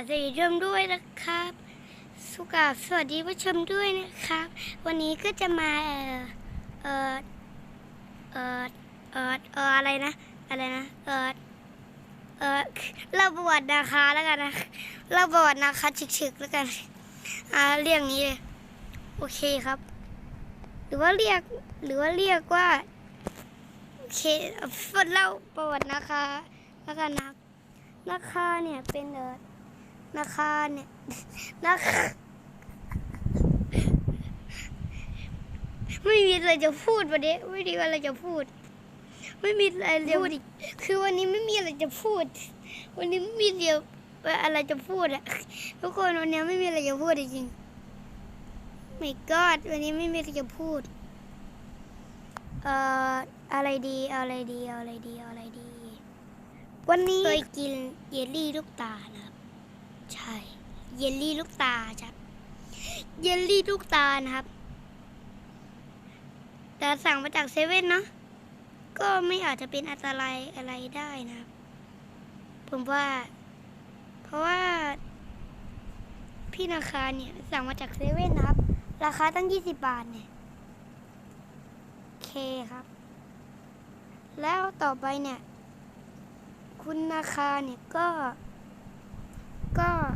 สวัสดีผู้ชมด้วยนะครับ สุกาสวัสดีผู้ชมด้วยนะครับ วันนี้ก็จะมาเออเออเออเออเอออะไรนะ อะไรนะ เออเออเล่าประวัตินะคะแล้วกันนะเล่าประวัตินะคะฉึกๆแล้วกัน อ่าเรียกงี้เลยโอเคครับ หรือว่าเรียกหรือว่าเรียกว่าโอเคฝนเล่าประวัตินะคะ แล้วกันนะรับนาคาเนี่ยเป็นเออ นาคาเนี่ยนาคาไม่มีอะไรจะพูดวันนี้ไม่มีอะไรจะพูด ไม่มีอะไรจะพูดอีกคือวันนี้ไม่มีอะไรจะพูด วันนี้ไม่มีเดียวอะไรจะพูดอะทุกคนวันนี้ไม่มีอะไรจะพูดจริงๆไม่กอดวันนี้ไม่มีอะไรจะพูดเอ่ออะไรดีเอาอะไรดีเอาอะไรดีเอาอะไรดี วันนี้เคยกินเยลลี่ลูกตานะครับ ใช่ เยลลี่ลูกตาจ้ะเยลลี่ลูกตานะครับ แต่สั่งมาจากเซเว่นเนาะ ก็ไม่อาจจะเป็นอันตรายอะไรได้นะครับ ผมว่า เพราะว่า พี่นาคาเนี่ยสั่งมาจากเซเว่นนะครับ ราคาตั้ง20บาทเนี่ยเคครับ แล้วต่อไปเนี่ย คุณนาคาเนี่ยก็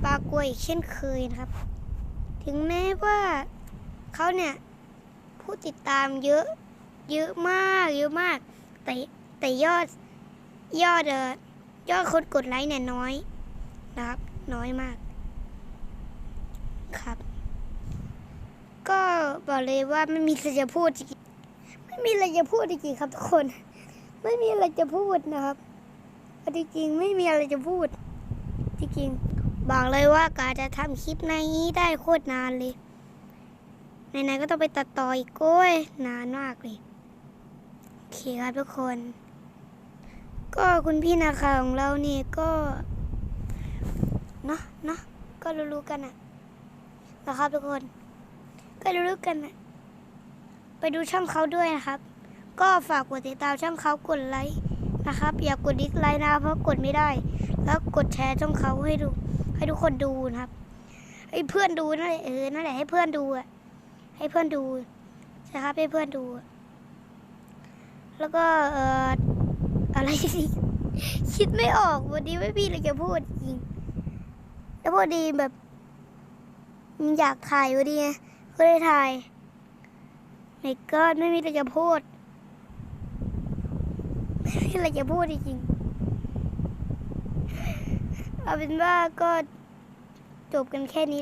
ปรากฏอีกเช่นเคยนะครับ ถึงแม้ว่าเขาเนี่ย ผู้ติดตามเยอะเยอะมากเยอะมาก แต่แต่ยอดยอดเออยอดคนกดไลค์เนี่ยน้อยนะครับ น้อยมาก ครับ ก็บอกเลยว่าไม่มีอะไรจะพูดจริงไม่มีอะไรจะพูดจริงครับทุกคน ไม่มีอะไรจะพูดนะครับจริงๆไม่มีอะไรจะพูดจริงๆ บอกเลยว่ากาจะทำคลิปในนี้ได้โคตรนานเลยไหนๆก็ต้องไปตัดต่ออีกโก้ยนานมากเลยโอเคครับทุกคน ก็คุณพี่นาคาของเรานี่ก็เนาะเนาะก็รู้ๆกันอะนะครับทุกคน ก็รู้ๆกันอะไปดูช่องเขาด้วยนะครับ ก็ฝากกดติดตามช่องเขากดไลค์นะครับ อย่ากดดิสไลค์นะเพราะกดไม่ได้ แล้วกดแชร์ช่องเขาให้ดู ให้ทุกคนดูนะครับ ให้เพื่อนดูนั่นแหละเออนั่นแหละให้เพื่อนดูอะให้เพื่อนดูใช่ครับให้เพื่อนดู แล้วก็เอ่ออะไรคิดไม่ออกวันนี้ไม่มีอะไรจะพูดจริงแล้วพอดีแบบอยากถ่ายพอดีไงก็เลยถ่ายไม่ก็ไม่มีอะไรจะพูดไม่มีอะไรจะพูดจริง เอาเป็นว่าก็จบกันแค่นี้